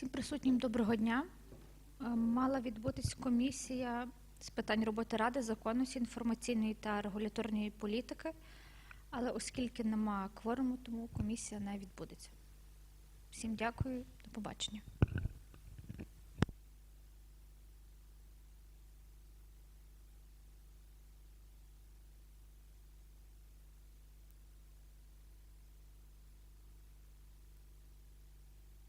Всім присутнім доброго дня. Е, мала відбутись комісія з питань роботи Ради, законності, інформаційної та регуляторної політики, але оскільки нема кворуму, тому комісія не відбудеться. Всім дякую, до побачення.